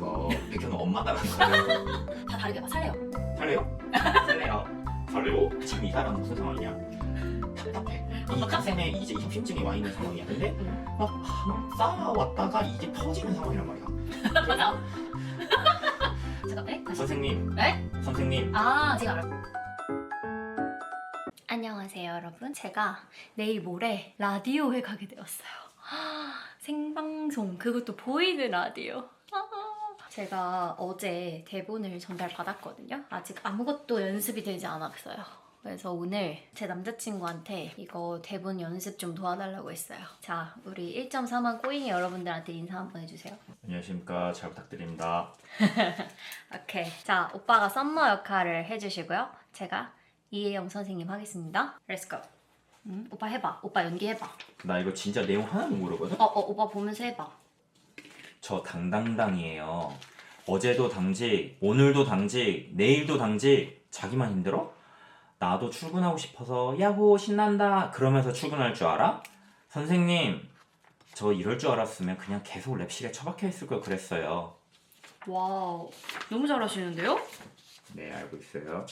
그래서 백현은 엄마 따라한 거야. 다 다르게 봐. 살래요. 살래요? 살래요. 살래요? 지금 이 사람 무슨 상황이냐? 답답해. 이 가슴에 이제 협심증이 와 있는 상황이야. 근데 막, 아, 막 쌓아왔다가 이게 터지는 상황이란 말이야. 맞아. 잠깐, 네? 다시. 선생님, 네? 선생님. 아, 제가 알아. 안녕하세요, 여러분. 제가 내일 모레 라디오에 가게 되었어요. 생방송, 그것도 보이는 라디오. 아. 제가 어제 대본을 전달받았거든요. 아직 아무것도 연습이 되지 않았어요. 그래서 오늘 제 남자친구한테 이거 대본 연습 좀 도와달라고 했어요. 자, 우리 1.4만 꼬잉이 여러분들한테 인사 한번 해주세요. 안녕하십니까. 잘 부탁드립니다. 오케이. 자, 오빠가 썸머 역할을 해주시고요. 제가 이혜영 선생님 하겠습니다. Let's go. 음, 오빠 해봐. 오빠 연기해봐. 나 이거 진짜 내용 하나도 모르거든? 어, 어, 오빠 보면서 해봐. 저 당당당이에요. 어제도 당직, 오늘도 당직, 내일도 당직. 자기만 힘들어? 나도 출근하고 싶어서 야호 신난다 그러면서 출근할 줄 알아? 선생님, 저 이럴 줄 알았으면 그냥 계속 랩실에 처박혀 있을 걸 그랬어요. 와우. 너무 잘하시는데요? 네, 알고 있어요.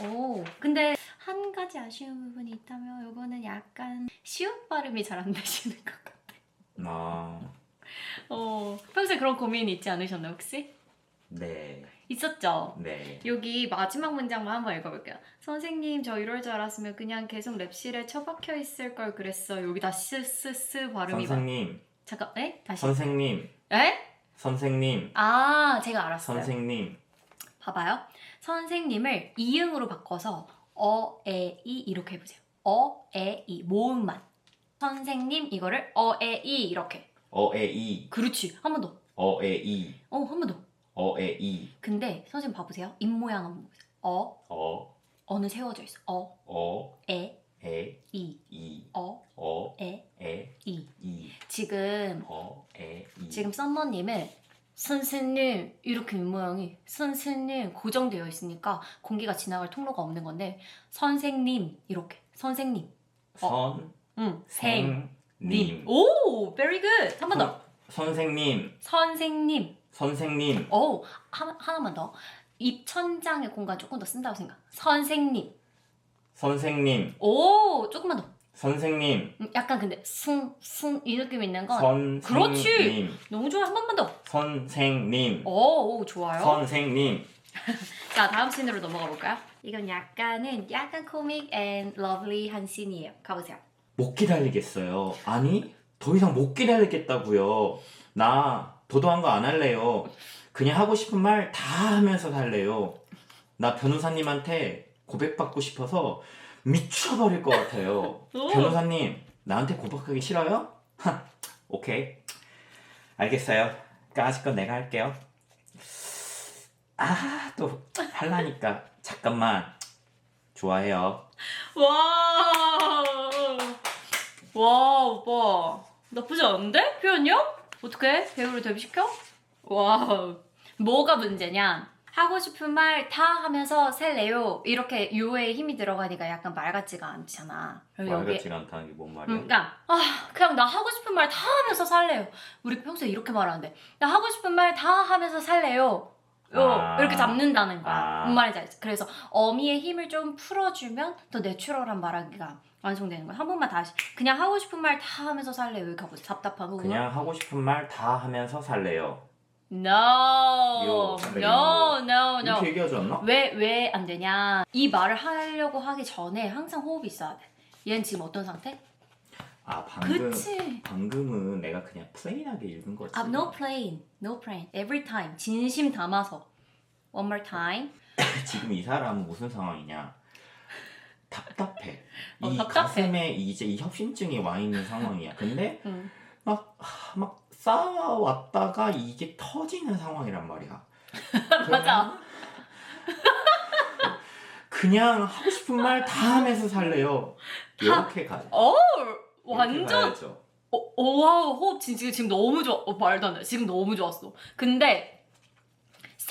오, 근데 한 가지 아쉬운 부분이 있다면 이거는 약간 시옷 발음이 잘 안 되시는 것 같아요. 아, 어, 평소에 그런 고민이 있지 않으셨나요, 혹시? 네, 있었죠? 네. 여기 마지막 문장만 한번 읽어볼게요. 선생님, 저 이럴 줄 알았으면 그냥 계속 랩실에 처박혀 있을 걸 그랬어. 여기 다 스스스 발음이 막. 선생님, 잠깐, 에? 다시. 선생님, 에? 선생님, 아, 제가 알았어요. 선생님. 봐봐요. 선생님을 이응으로 바꿔서 어, 에, 이 이렇게 해보세요. 어, 에, 이 모음만. 선생님 이거를 어, 에, 이 이렇게. 어에 이, 그렇지. 한 번 더. 어에 이, 어, 한 번 더. 어에 이, 근데 선생님 봐보세요. 입 모양 한번 보세요. 어, 어, 어는 세워져 있어. 어, 어, 에, 에, 이. 이, 어, 어, 에, 에, 이. 이, 지금 어, 에, 이. 지금 썸머님은 선생님 이렇게 입 모양이 선생님 고정되어 있으니까 공기가 지나갈 통로가 없는 건데 선생님 이렇게 선생님 선, 응 생, 님. 오 very good. 한 번 더. 선생님, 선생님. 선생님, 오 하, 하나만 더. 입 천장의 공간 조금 더 쓴다고 생각. 선생님. 선생님, 오 조금만 더. 선생님, 음, 약간 근데 숭 숭 이 느낌 있는 건 선생님, 그렇지. 너무 좋아. 한 번만 더. 선생님, 오, 오 좋아요. 선생님. 자 다음 씬으로 넘어가 볼까요? 이건 약간은 약간 코믹 앤 러블리한 씬이에요. 가보세요. 못 기다리겠어요. 아니, 더 이상 못 기다리겠다고요. 나 도도한 거 안 할래요. 그냥 하고 싶은 말 다 하면서 살래요. 나 변호사님한테 고백받고 싶어서 미쳐버릴 것 같아요. 오. 변호사님, 나한테 고백하기 싫어요? 하, 오케이. 알겠어요. 까짓 건 내가 할게요. 아, 또 할라니까. 잠깐만. 좋아해요. 와, 와 오빠 나쁘지 않은데 표현력? 어떻게 배우를 데뷔시켜? 와, 뭐가 문제냐? 하고 싶은 말 다 하면서 셀래요. 이렇게 요에 힘이 들어가니까 약간 말 같지가 않잖아. 그리고 말 여기 같지가 않다는 게 뭔 말이야? 음, 그러니까 아 그냥 나 하고 싶은 말 다 하면서 살래요. 우리 평소에 이렇게 말하는데 나 하고 싶은 말 다 하면서 살래요. 요, 아. 이렇게 잡는다는 거야. 아. 뭔 말인지 알지? 그래서 어미의 힘을 좀 풀어주면 더 내추럴한 말하기가 완성되는 거야. 한 번만 다시 그냥 하고 싶은 말 다 하면서 살래요. 이렇게 하고 부분. 그냥 하고 싶은 말 다 하면서 살래요. No, 요, no, no, no. 이렇게 얘기하지 않나? 왜왜 안 되냐? 이 말을 하려고 하기 전에 항상 호흡이 있어야 돼. 얘는 지금 어떤 상태? 아 방금 그치. 방금은 내가 그냥 플레인하게 읽은 거지. 아, no plain, no plain. Every time. 진심 담아서. One more time. 지금 이 사람은 무슨 상황이냐? 답답해. 어, 이 답답해. 가슴에 이제 이 협심증이 와 있는 상황이야. 근데 응. 막, 하, 막 쌓아왔다가 이게 터지는 상황이란 말이야. 맞아. 그냥 하고 싶은 말 다 하면서 살래요. 이렇게 가. 어, 완전. 가야죠. 어, 어, 와우, 호흡 지금, 지금 너무 좋아. 어, 말도 안 돼. 지금 너무 좋았어. 근데,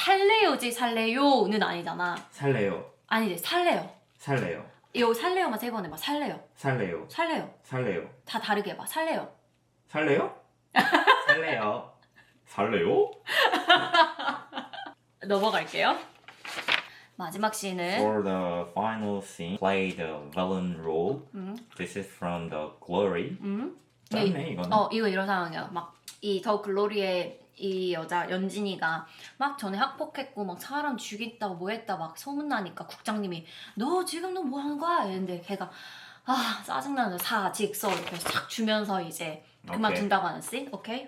살래요지, 살래요는 아니잖아. 살래요. 아니지, 살래요. 살래요. 이거 살래요만 세 번 해봐. 살래요. 살래요. 살래요. 살래요. 다 다르게 해봐. 살래요. 살래요? 살래요. 살래요? 넘어갈게요. 마지막 씬은 For the final scene, play the villain role. 음, This is from the Glory. 음. 짧네 이거는. 어 이거 이런 상황이야. 막 이 더 글로리의 이 여자 연진이가 막 전에 학폭했고 막 사람 죽였다고 뭐 했다 막 소문나니까 국장님이 너 지금 너 뭐 하는 거야? 이랬는데 걔가 아 짜증나는 사 직서 이렇게 싹 주면서 이제 그만둔다고 하는 씬? 오케이?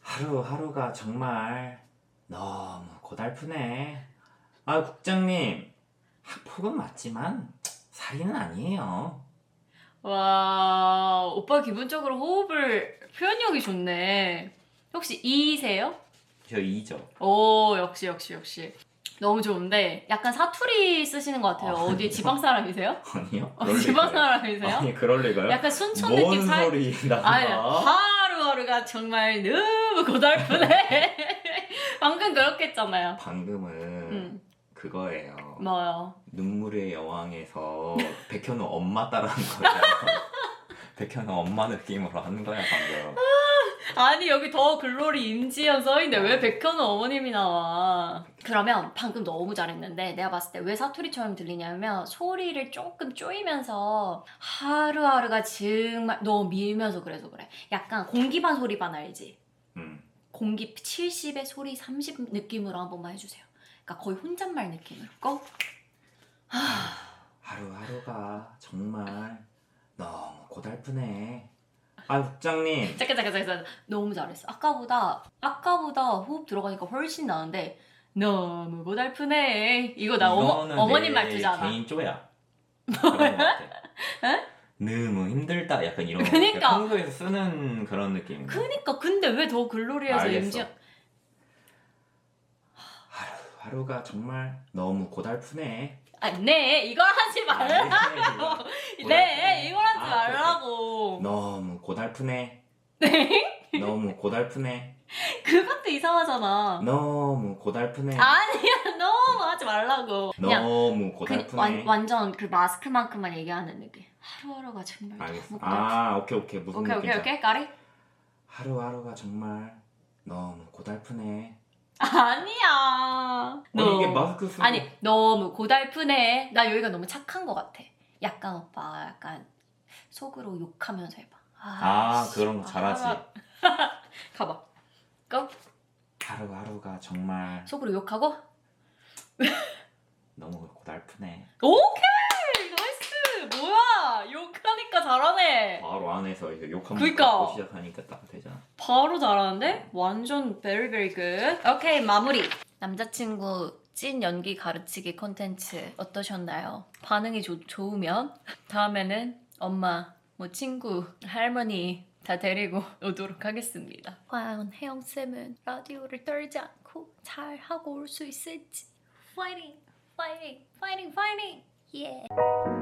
하루하루가 정말 너무 고달프네. 아, 국장님. 학폭은 맞지만 살인은 아니에요. 와 오빠 기본적으로 호흡을 표현력이 좋네. 혹시 이세요? 저 이죠. 오 역시 역시 역시 너무 좋은데 약간 사투리 쓰시는 것 같아요. 아, 어디 지방 사람이세요? 아니요. 어, 그럴 지방 리가요. 사람이세요? 아니, 그럴 리가요? 약간 순천 뭔 느낌 살. 소리 아니 나. 하루하루가 정말 너무 고달프네. 방금 그렇게 했잖아요. 방금은 음 그거예요. 뭐요? 눈물의 여왕에서 백현우 엄마 따라하는 거예요. 백현우 엄마 느낌으로 하는 거야 방금. 아니 여기 더 글로리 임지연 써있는데 왜 백현우 어머님이 나와? 그러면 방금 너무 잘했는데 내가 봤을 때 왜 사투리처럼 들리냐면 소리를 조금 쪼이면서 하루하루가 정말 너무 밀면서 그래서 그래. 약간 공기 반 소리 반 알지? 음. 공기 70에 소리 30 느낌으로 한 번만 해주세요. 그러니까 거의 혼잣말 느낌으로. 고! 하루하루가 정말 고달프네. 아 국장님. 잠깐 잠깐 잠깐 너무 잘했어. 아까보다 아까보다 호흡 들어가니까 훨씬 나은데 너무 고달프네. 이거 나 어머, 어머님 내 말투잖아. 개인 쪼야. 같아. 너무 힘들다 약간 이런 거. 그니까. 평소에서 쓰는 그런 느낌. 그니까 근데 왜 더 글로리에서 알겠어. 임지연 하루 하루가 정말 너무 고달프네. 아 네 이걸 하지 말라고. 네 이걸 하지 아, 말라고. 너무 고달프네. 너무 고달프네. 그것도 이상하잖아. 너무 고달프네. 아니야 너무 하지 말라고. 그냥 너무 그, 고달프네. 완, 완전 그 마스크만큼만 얘기하는 느낌. 하루하루가 정말 알겠어. 너무 고달프. 아 오케이 오케이 무슨 오케이 오케이 느낌이야? 오케이 까리. 하루하루가 정말 너무 고달프네. 아니야. 아니 이게 너- 마스크 쓰고 아니 너무 고달프네. 나 여기가 너무 착한 것 같아. 약간 오빠 약간 속으로 욕하면서 해봐. 아 씨, 그런 거 잘하지. 아, 가봐. 고 하루하루가 정말 속으로 욕하고. 너무 고달프네. 오케이 나이스. 뭐야 욕하니까 잘하네. 바로 안에서 이제 욕한 번 그니까. 갖고 시작하니까 딱 되잖아. 바로 잘하는데? 완전 very very good. 오케이 마무리. 남자친구 찐 연기 가르치기 콘텐츠 어떠셨나요? 반응이 좋- 좋으면 다음에는 엄마, 뭐 친구, 할머니 다 데리고 오도록 하겠습니다. 과연 혜영 쌤은 라디오를 떨지 않고 잘 하고 올 수 있을지. 파이팅, 파이팅, 파이팅, 파이팅. 예.